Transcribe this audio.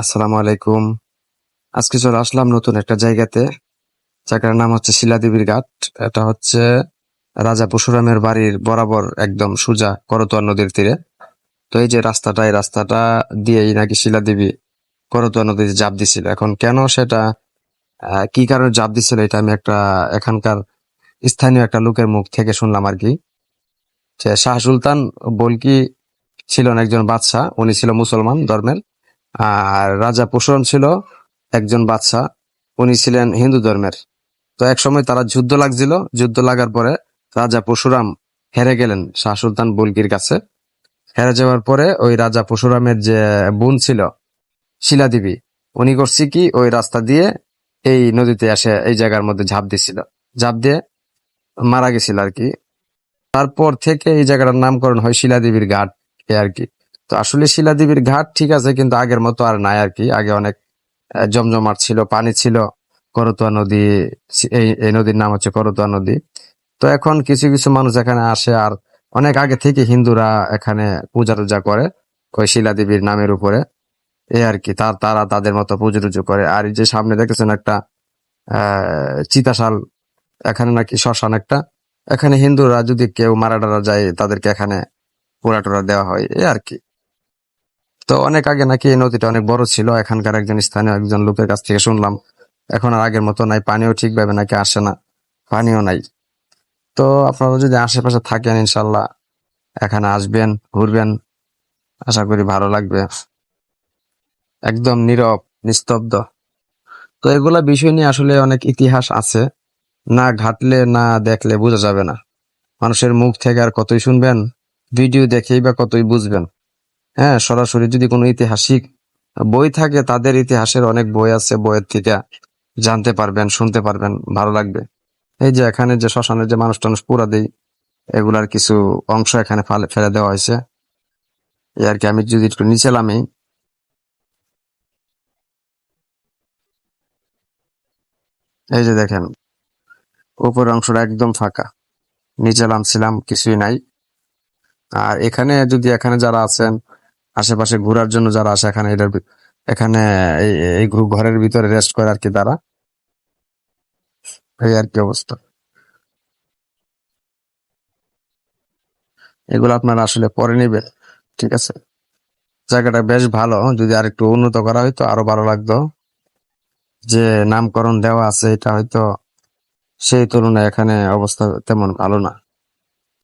আসসালামু আলাইকুম। আজকে চলে আসলাম নতুন একটা জায়গাতে, জায়গার নাম হচ্ছে শিলাদেবীর ঘাট। এটা হচ্ছে রাজা পরশুরামের বাড়ির বরাবর একদম সোজা করতোয়া নদীর তীরে। তো এই যে রাস্তাটা, এই রাস্তাটা দিয়েই নাকি শিলাদেবী করতোয়া নদীতে জাপ দিছিল। এখন কেন সেটা কি কারণে জাপ দিছিল এটা আমি একটা এখানকার স্থানীয় একটা লোকের মুখ থেকে শুনলাম আর কি। যে শাহ সুলতান বলকি ছিলেন একজন বাদশাহ, উনি ছিল মুসলমান ধর্মের। আর রাজা পরশুরাম ছিল একজন বাদশাহ। উনি ছিলেন হিন্দু ধর্মের। তো এক সময় তারা যুদ্ধ লাগছিল। যুদ্ধ লাগার পরে রাজা পরশুরাম হেরে গেলেন শাহ সুলতান বুলকির কাছে। হেরে যাওয়ার পরে ওই রাজা পরশুরামের যে বোন ছিল, শিলাদেবী, উনি করছি কি, ওই রাস্তা দিয়ে এই নদীতে এসে এই জায়গার মধ্যে ঝাঁপ দিছিল। ঝাঁপ দিয়ে মারা গেছিল আর কি। তারপর থেকে এই জায়গাটার নামকরণ হয় শিলাদেবীর ঘাট এ আর কি। তো আসলে শিলাদেবীর ঘাট ঠিক আছে, কিন্তু আগের মতো আর নাই আর কি। আগে অনেক জমজমাট ছিল, পানি ছিল, করতোয়া নদী এই এই নদীর নাম হচ্ছে করতোয়া নদী। তো এখন কিছু কিছু মানুষ এখানে আসে আর অনেক আগে থেকে হিন্দুরা এখানে পূজা টুজা করে ওই শিলাদেবীর নামের উপরে। এই আর কি, তার, তারা তাদের মতো পুজো টুজো করে। আর এই যে সামনে দেখেছেন একটা চিতাশাল, এখানে নাকি শ্মশান একটা। এখানে হিন্দুরা যদি কেউ মারা টারা যায়, তাদেরকে এখানে পোড়া টোড়া দেওয়া হয় এই আর কি। তো অনেক আগে নাকি এই নদীটা অনেক বড় ছিল, এখানকার একজন স্থানীয় একজন লোকের কাছ থেকে শুনলাম। এখন আর আগের মতো নাই, পানিও ঠিকভাবে নাকি আসে না, পানিও নাই। তো আপনারা যদি আশেপাশে থাকেন ইনশাল্লাহ, এখানে আসবেন, ঘুরবেন, আশা করি ভালো লাগবে। একদম নীরব, নিস্তব্ধ। তো এগুলা বিষয় নিয়ে আসলে অনেক ইতিহাস আছে, না ঘাটলে, না দেখলে বোঝা যাবে না। মানুষের মুখ থেকে আর কতই শুনবেন, ভিডিও দেখেই বা কতই বুঝবেন। হ্যাঁ সরাসরি যদি কোনো ঐতিহাসিক বই থাকে, তাদের ইতিহাসের অনেক বই আছে, বইয়ের থেকে জানতে পারবেন, শুনতে পারবেন, ভালো লাগবে। এই যে এখানে যে শ্মশানের যে মানুষ টানুষ পুরা দেই, এগুলার কিছু অংশ এখানে ফালে- দেওয়া হয়েছে। আর কি, আমি যদি একটু নিচে নামি। এই যে দেখেন, উপরের অংশটা একদম ফাঁকা। নিচে নামছিলাম, কিছুই নাই। আর এখানে যদি এখানে যারা আছেন আশেপাশে ঘোরার জন্য যারা আসে, এখানে এটার এখানে এই ঘরের ভিতরে রেস্ট করে আর কি তারা। এই আর কি অবস্থা। এগুলো আপনারা আসলে পরে নেবেন, ঠিক আছে? জায়গাটা বেশ ভালো, যদি আর একটু উন্নত করা হয়তো আরও ভালো লাগতো। যে নামকরণ দেওয়া আছে, এটা হয়তো সেই তুলনায় এখানে অবস্থা তেমন ভালো না।